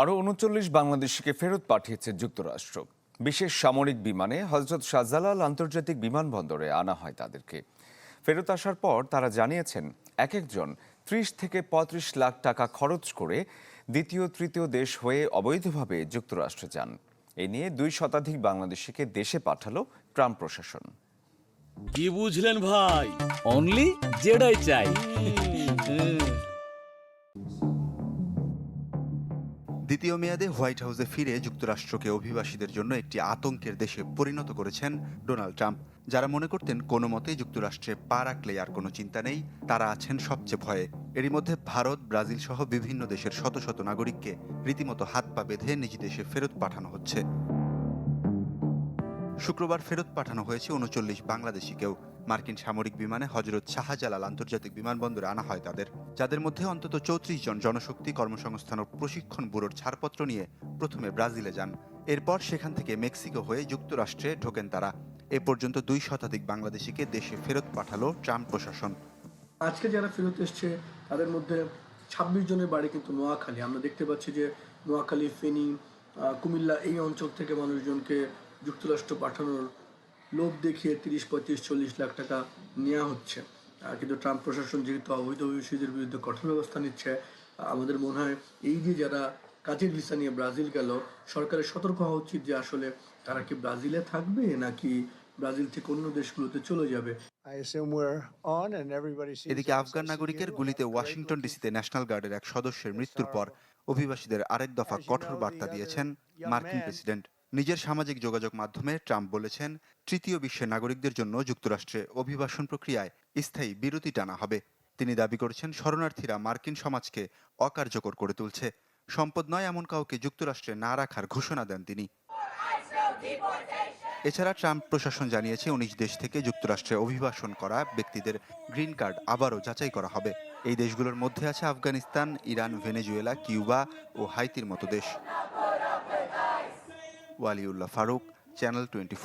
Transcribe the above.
আরও উনচল্লিশ বাংলাদেশিকে ফেরত পাঠিয়েছে যুক্তরাষ্ট্র। বিশেষ সামরিক বিমানে হজরত শাহজালাল আন্তর্জাতিক বিমানবন্দরে আনা হয় তাদেরকে। ফেরত আসার পর তারা জানিয়েছেন এক একজন ত্রিশ থেকে পঁয়ত্রিশ লাখ টাকা খরচ করে দ্বিতীয় তৃতীয় দেশ হয়ে অবৈধভাবে যুক্তরাষ্ট্রে যান। এ নিয়ে দুই শতাধিক বাংলাদেশিকে দেশে পাঠালো ট্রাম্প প্রশাসন। কি বুঝলেন ভাই? অনলি যেটাই চাই। দ্বিতীয় মেয়াদে হোয়াইট হাউসে ফিরে যুক্তরাষ্ট্রকে অভিবাসীদের জন্য একটি আতঙ্কের দেশে পরিণত করেছেন ডোনাল্ড ট্রাম্প। যারা মনে করতেন কোনো মতে যুক্তরাষ্ট্রে পা রাখলে আর কোনো চিন্তা নেই, তারা আছেন সবচেয়ে ভয়ে। এরই মধ্যে ভারত, ব্রাজিল সহ বিভিন্ন দেশের শত শত নাগরিককে রীতিমতো হাত পা বেঁধে নিজ দেশে ফেরত পাঠানো হচ্ছে। শুক্রবার ফেরত পাঠানো হয়েছে উনচল্লিশ বাংলাদেশিকেও। মার্কিন সামরিক বিমানে হজরত শাহজালাল আন্তর্জাতিক বিমানবন্দরে আনা হয় তাদের, যাদের মধ্যে অন্তত চৌত্রিশ জন জনশক্তি কর্মসংস্থান ও প্রশিক্ষণ ব্যুরোর ছাড়পত্র নিয়ে প্রথমে ব্রাজিলে যান। এরপর সেখান থেকে মেক্সিকো হয়ে যুক্তরাষ্ট্রে ঢোকেন তারা। এ পর্যন্ত দুই শতাধিক বাংলাদেশিকে দেশে ফেরত পাঠালো ট্রাম্প প্রশাসন। আজকে যারা ফেরত এসছে, তাদের মধ্যে ছাব্বিশ জনের বাড়ি কিন্তু নোয়াখালী। আমরা দেখতে পাচ্ছি যে নোয়াখালী, ফেনী কুমিল্লা এই অঞ্চল থেকে মানুষজনকে যুক্তরাষ্ট্র পাঠানোর লোভ দেখিয়ে তিরিশ পঁয়ত্রিশ চল্লিশ লাখ টাকা নেওয়া হচ্ছে কিন্তু ট্রাম্প প্রশাসন যেহেতু অবৈধ অভিবাসীদের বিরুদ্ধে কঠোর ব্যবস্থা নিচ্ছে আমাদের মনে হয় এই যে যারা কাজের ভিসা নিয়ে ব্রাজিল গেল সরকারের সতর্ক হওয়া উচিত যে আসলে তারা কি ব্রাজিলে থাকবে নাকি ব্রাজিল থেকে অন্য দেশগুলোতে চলে যাবে. এদিকে আফগান নাগরিকের গুলিতে ওয়াশিংটন. ডিসিতে ন্যাশনাল গার্ডের এক সদস্যের মৃত্যুর পর অভিবাসীদের আরেক দফা কঠোর বার্তা দিয়েছেন মার্কিন প্রেসিডেন্ট নিজের সামাজিক যোগাযোগ মাধ্যমে ট্রাম্প বলেছেন, তৃতীয় বিশ্বের নাগরিকদের জন্য যুক্তরাষ্ট্রে অভিবাসন প্রক্রিয়ায় স্থায়ী বিরতি টানা হবে। তিনি দাবি করেছেন, শরণার্থীরা মার্কিন সমাজকে অকার্যকর করে তুলছে। সম্পদ নয় এমন কাউকে যুক্তরাষ্ট্রে না রাখার ঘোষণা দেন তিনি। এছাড়া ট্রাম্প প্রশাসন জানিয়েছে, উনিশ দেশ থেকে যুক্তরাষ্ট্রে অভিবাসন করা ব্যক্তিদের গ্রিন কার্ড আবারও যাচাই করা হবে। এই দেশগুলোর মধ্যে আছে আফগানিস্তান, ইরান, ভেনেজুয়েলা, কিউবা ও হাইতির মতো দেশ। Waliullah Faruk channel twenty